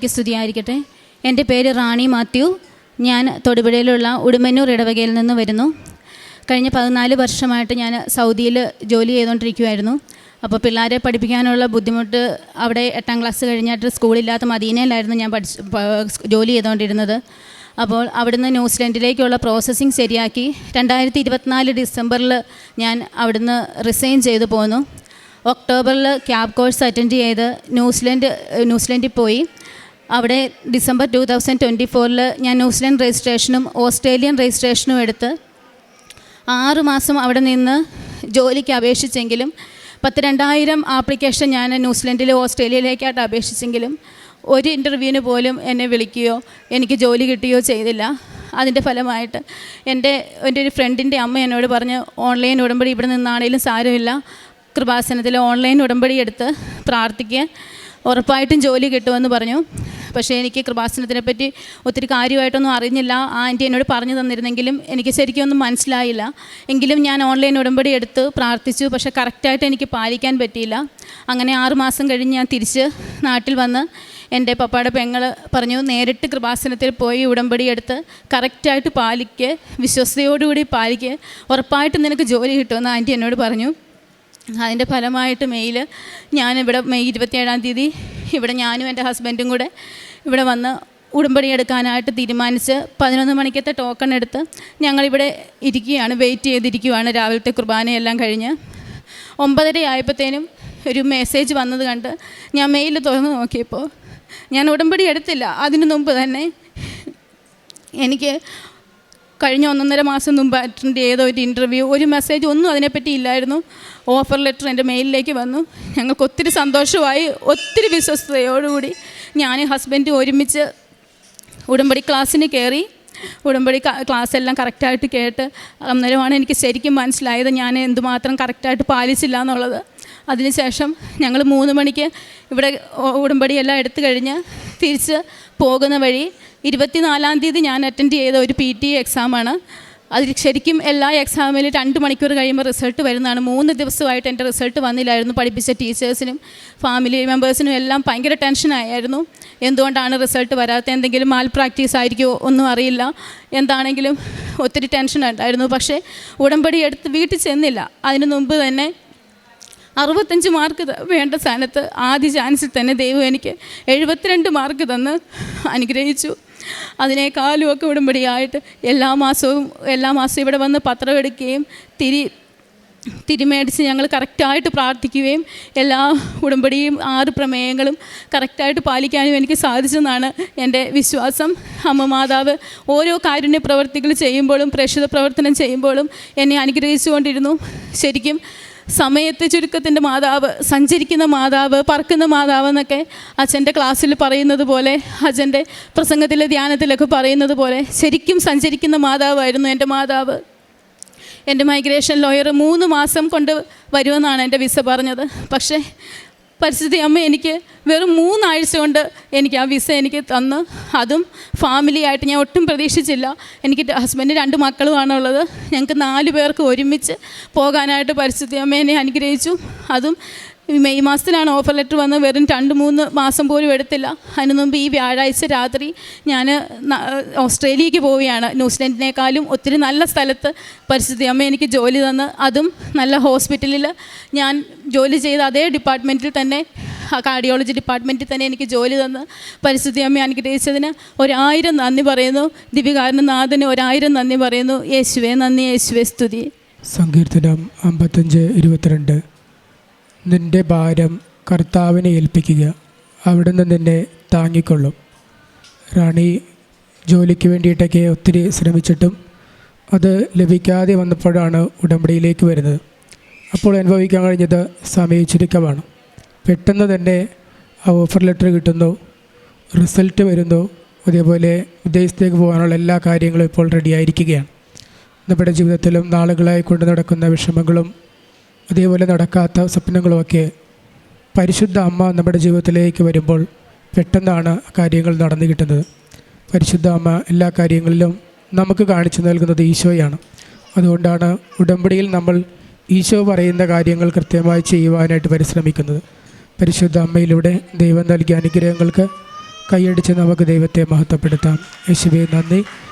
ഈശോമിശിഹായിക്ക് സ്തുതിയായിരിക്കട്ടെ. എന്റെ പേര് റാണി മാത്യു. ഞാൻ തൊടുപുഴയിലുള്ള ഉടുമന്നൂർ ഇടവകയിൽ നിന്ന് വരുന്നു. കഴിഞ്ഞ പതിനാല് വർഷമായിട്ട് ഞാൻ സൗദിയിൽ ജോലി ചെയ്തുകൊണ്ടിരിക്കുമായിരുന്നു അപ്പോൾ പിള്ളേരെ പഠിപ്പിക്കാനുള്ള ബുദ്ധിമുട്ട് അവിടെ എട്ടാം ക്ലാസ് കഴിഞ്ഞിട്ട് സ്കൂളില്ലാത്ത മദീനയിലായിരുന്നു ഞാൻ പഠിച്ച് ജോലി ചെയ്തുകൊണ്ടിരുന്നത്. അപ്പോൾ അവിടുന്ന് ന്യൂസിലൻഡിലേക്കുള്ള പ്രോസസ്സിങ് ശരിയാക്കി. രണ്ടായിരത്തി ഇരുപത്തിനാല് ഡിസംബറിൽ ഞാൻ അവിടുന്ന് റിസൈൻ ചെയ്തു പോന്നു. ഒക്ടോബറിൽ ക്യാബ് കോഴ്സ് അറ്റൻഡ് ചെയ്ത് ന്യൂസിലൻഡ് ന്യൂസിലൻഡിൽ പോയി. അവിടെ ഡിസംബർ ടു തൗസൻഡ് ട്വന്റി ഫോറിൽ ഞാൻ ന്യൂസിലൻഡ് രജിസ്ട്രേഷനും ഓസ്ട്രേലിയൻ രജിസ്ട്രേഷനും എടുത്ത് ആറുമാസം അവിടെ നിന്ന് ജോലിക്ക് അപേക്ഷിച്ചെങ്കിലും പത്ത് രണ്ടായിരം ആപ്ലിക്കേഷൻ ഞാൻ ന്യൂസിലൻഡിൽ ഓസ്ട്രേലിയയിലേക്കായിട്ട് അപേക്ഷിച്ചെങ്കിലും ഒരു ഇന്റർവ്യൂവിന് പോലും എന്നെ വിളിക്കുകയോ എനിക്ക് ജോലി കിട്ടുകയോ ചെയ്തില്ല. അതിന്റെ ഫലമായിട്ട് എന്റെ എന്റെ ഒരു ഫ്രണ്ടിന്റെ അമ്മ എന്നോട് പറഞ്ഞ് ഓൺലൈൻ ഉടമ്പടി ഇവിടെ നിന്നാണേലും സാരമില്ല. കൃപാസനത്തിൽ ഓൺലൈൻ ഉടമ്പടി എടുത്ത് പ്രാർത്ഥിക്കുക ഉറപ്പായിട്ടും ജോലി കിട്ടുമെന്ന് പറഞ്ഞു. പക്ഷേ എനിക്ക് കൃപാസനത്തിനെ പറ്റി ഒത്തിരി കാര്യമായിട്ടൊന്നും അറിഞ്ഞില്ല. ആ ആന്റി എന്നോട് പറഞ്ഞു തന്നിരുന്നെങ്കിലും എനിക്ക് ശരിക്കും ഒന്നും മനസ്സിലായില്ല. എങ്കിലും ഞാൻ ഓൺലൈൻ ഉടമ്പടി എടുത്ത് പ്രാർത്ഥിച്ചു. പക്ഷേ കറക്റ്റായിട്ട് എനിക്ക് പാലിക്കാൻ പറ്റിയില്ല. അങ്ങനെ ആറുമാസം കഴിഞ്ഞ് ഞാൻ തിരിച്ച് നാട്ടിൽ വന്ന് എന്റെ പപ്പയുടെ പെങ്ങൾ പറഞ്ഞു നേരിട്ട് കൃപാസനത്തിൽ പോയി ഉടമ്പടി എടുത്ത് കറക്റ്റായിട്ട് പാലിക്ക് വിശ്വസ്തയോടുകൂടി പാലിക്ക്. ഉറപ്പായിട്ടും നിനക്ക് ജോലി കിട്ടുമെന്ന് ആന്റി എന്നോട് പറഞ്ഞു. അതിന്റെ ഫലമായിട്ട് മെയ്യിൽ ഞാനിവിടെ മെയ് ഇരുപത്തിയേഴാം തീയതി ഇവിടെ ഞാനും എന്റെ ഹസ്ബൻഡും കൂടെ ഇവിടെ വന്ന് ഉടമ്പടി എടുക്കാനായിട്ട് തീരുമാനിച്ച് പതിനൊന്ന് മണിക്കത്തെ ടോക്കൺ എടുത്ത് ഞങ്ങളിവിടെ ഇരിക്കുകയാണ് വെയിറ്റ് ചെയ്തിരിക്കുകയാണ്. രാവിലത്തെ കുർബാനയെല്ലാം കഴിഞ്ഞ് ഒമ്പതര ആയപ്പോഴത്തേനും ഒരു മെസ്സേജ് വന്നത് കണ്ട് ഞാൻ മെയിൽ തുറന്ന് നോക്കിയപ്പോൾ ഞാൻ ഉടമ്പടി എടുത്തില്ല. അതിനു മുമ്പ് തന്നെ എനിക്ക് കഴിഞ്ഞ ഒന്നൊന്നര മാസം മുമ്പ് അറ്റൻഡ് ചെയ്ത ഒരു ഇന്റർവ്യൂ ഒരു മെസ്സേജ് ഒന്നും അതിനെപ്പറ്റി ഇല്ലായിരുന്നു. ഓഫർ ലെറ്റർ എന്റെ മെയിലിലേക്ക് വന്നു. ഞങ്ങൾക്ക് ഒത്തിരി സന്തോഷമായി ഒത്തിരി വിശ്വസ്തയോടുകൂടി ഞാൻ ഹസ്ബൻഡ് ഒരുമിച്ച് ഉടമ്പടി ക്ലാസ്സിന് കയറി. ഉടമ്പടി ക്ലാസ് എല്ലാം കറക്റ്റായിട്ട് കേട്ട് അന്നേരമാണ് എനിക്ക് ശരിക്കും മനസ്സിലായത് ഞാൻ എന്തുമാത്രം കറക്റ്റായിട്ട് പാലിച്ചില്ല എന്നുള്ളത്. അതിനുശേഷം ഞങ്ങൾ മൂന്ന് മണിക്ക് ഇവിടെ ഉടമ്പടിയെല്ലാം എടുത്തു കഴിഞ്ഞ് തിരിച്ച് പോകുന്ന വഴി ഇരുപത്തിനാലാം തീയതി ഞാൻ അറ്റൻഡ് ചെയ്ത ഒരു പി ടി എക്സാമാണ് അതിൽ ശരിക്കും എല്ലാ എക്സാമിലും രണ്ട് മണിക്കൂർ കഴിയുമ്പോൾ റിസൾട്ട് വരുന്നതാണ്. മൂന്ന് ദിവസമായിട്ട് എന്റെ റിസൾട്ട് വന്നില്ലായിരുന്നു. പഠിപ്പിച്ച ടീച്ചേഴ്സിനും ഫാമിലി മെമ്പേഴ്സിനും എല്ലാം ഭയങ്കര ടെൻഷനായിരുന്നു എന്തുകൊണ്ടാണ് റിസൾട്ട് വരാത്ത? എന്തെങ്കിലും മാൽ പ്രാക്ടീസ് ആയിരിക്കുമോ ഒന്നും അറിയില്ല. എന്താണെങ്കിലും ഒത്തിരി ടെൻഷൻ ഉണ്ടായിരുന്നു. പക്ഷേ ഉടമ്പടി എടുത്ത് വീട്ടിൽ ചെന്നില്ല. അതിനു മുമ്പ് തന്നെ അറുപത്തഞ്ച് മാർക്ക് വേണ്ട സ്ഥാനത്ത് ആദ്യ ചാൻസിൽ തന്നെ ദൈവം എനിക്ക് എഴുപത്തിരണ്ട് മാർക്ക് തന്ന് അനുഗ്രഹിച്ചു. അതിനേക്കാളും ഒക്കെ ഉടമ്പടിയായിട്ട് എല്ലാ മാസവും എല്ലാ മാസവും ഇവിടെ വന്ന് പത്രം എടുക്കുകയും തിരി തിരിമേടിച്ച് ഞങ്ങൾ കറക്റ്റായിട്ട് പ്രാർത്ഥിക്കുകയും എല്ലാ ഉടമ്പടിയും ആറ് പ്രമേയങ്ങളും കറക്റ്റായിട്ട് പാലിക്കാനും എനിക്ക് സാധിച്ചെന്നാണ് എന്റെ വിശ്വാസം. അമ്മ മാതാവ് ഓരോ കാരുണ്യ പ്രവർത്തികൾ ചെയ്യുമ്പോഴും പ്രേക്ഷിത പ്രവർത്തനം ചെയ്യുമ്പോഴും എന്നെ അനുഗ്രഹിച്ചുകൊണ്ടിരുന്നു. ശരിക്കും സമയത്തെ ചുരുക്കത്തിന്റെ മാതാവ് സഞ്ചരിക്കുന്ന മാതാവ് പറക്കുന്ന മാതാവ് എന്നൊക്കെ അച്ഛന്റെ ക്ലാസ്സിൽ പറയുന്നത് പോലെ അച്ഛന്റെ പ്രസംഗത്തിലെ ധ്യാനത്തിലൊക്കെ പറയുന്നത് പോലെ ശരിക്കും സഞ്ചരിക്കുന്ന മാതാവായിരുന്നു എന്റെ മാതാവ്. എന്റെ മൈഗ്രേഷൻ ലോയർ മൂന്ന് മാസം കൊണ്ട് വരുമെന്നാണ് എന്റെ വിസ പറഞ്ഞത്. പക്ഷേ പരിസ്ഥിതി അമ്മ എനിക്ക് വെറും മൂന്നാഴ്ച കൊണ്ട് എനിക്ക് ആ വിസ എനിക്ക് തന്ന്. അതും ഫാമിലി ആയിട്ട് ഞാൻ ഒട്ടും പ്രതീക്ഷിച്ചില്ല. എനിക്ക് ഹസ്ബൻഡ് രണ്ട് മക്കളുമാണുള്ളത് ഞങ്ങൾക്ക് നാല് പേർക്ക് ഒരുമിച്ച് പോകാനായിട്ട് പരിസ്ഥിതി അമ്മ എന്നെ അനുഗ്രഹിച്ചു. അതും മെയ് മാസത്തിലാണ് ഓഫർ ലെറ്റർ വന്ന് വെറും രണ്ട് മൂന്ന് മാസം പോലും എടുത്തില്ല. അതിന് മുമ്പ് ഈ വ്യാഴാഴ്ച രാത്രി ഞാൻ ഓസ്ട്രേലിയക്ക് പോവുകയാണ്. ന്യൂസിലൻഡിനേക്കാളും ഒത്തിരി നല്ല സ്ഥലത്ത് പരിസ്ഥിതി. അമ്മ എനിക്ക് ജോലി തന്ന്. അതും നല്ല ഹോസ്പിറ്റലിൽ ഞാൻ ജോലി ചെയ്ത അതേ ഡിപ്പാർട്ട്മെന്റിൽ തന്നെ കാർഡിയോളജി ഡിപ്പാർട്ട്മെന്റിൽ തന്നെ എനിക്ക് ജോലി തന്ന് പരിസ്ഥിതി അമ്മ അനുഗ്രഹിച്ചതിന് ഒരായിരം നന്ദി പറയുന്നു. ദിവികാരന് നാഥന് ഒരായിരം നന്ദി പറയുന്നു. യേശുവേ നന്ദി. യേശുവേ സ്തുതി. സങ്കീർത്തനം അമ്പത്തഞ്ച് ഇരുപത്തിരണ്ട്. നിന്റെ ഭാരം കർത്താവിനെ ഏൽപ്പിക്കുക. അവിടുന്ന് നിന്നെ താങ്ങിക്കൊള്ളും. റാണി ജോലിക്ക് വേണ്ടിയിട്ടൊക്കെ ഒത്തിരി ശ്രമിച്ചിട്ടും അത് ലഭിക്കാതെ വന്നപ്പോഴാണ് ഉടമ്പടിയിലേക്ക് വരുന്നത്. അപ്പോൾ അനുഭവിക്കാൻ കഴിഞ്ഞത് സമയ ചുരുക്കമാണ്. പെട്ടെന്ന് തന്നെ ആ ഓഫർ ലെറ്റർ കിട്ടുന്നു റിസൾട്ട് വരുന്നു അതേപോലെ വിദേശത്തേക്ക് പോകാനുള്ള എല്ലാ കാര്യങ്ങളും ഇപ്പോൾ റെഡിയായിരിക്കുകയാണ് നമ്മുടെ ജീവിതത്തിലും നാളുകളായി കൊണ്ട് നടക്കുന്ന വിഷമങ്ങളും അതേപോലെ നടക്കാത്ത സ്വപ്നങ്ങളുമൊക്കെ പരിശുദ്ധ അമ്മ നമ്മുടെ ജീവിതത്തിലേക്ക് വരുമ്പോൾ പെട്ടെന്നാണ് കാര്യങ്ങൾ നടന്നു കിട്ടുന്നത്. പരിശുദ്ധ അമ്മ എല്ലാ കാര്യങ്ങളിലും നമുക്ക് കാണിച്ചു നൽകുന്നത് ഈശോയാണ്. അതുകൊണ്ടാണ് ഉടമ്പടിയിൽ നമ്മൾ ഈശോ പറയുന്ന കാര്യങ്ങൾ കൃത്യമായി ചെയ്യുവാനായിട്ട് പരിശ്രമിക്കുന്നത്. പരിശുദ്ധ അമ്മയിലൂടെ ദൈവം നൽകിയ അനുഗ്രഹങ്ങൾക്ക് കൈയടിച്ച് നമുക്ക് ദൈവത്തെ മഹത്വപ്പെടുത്താം. യേശുവെ നന്ദി.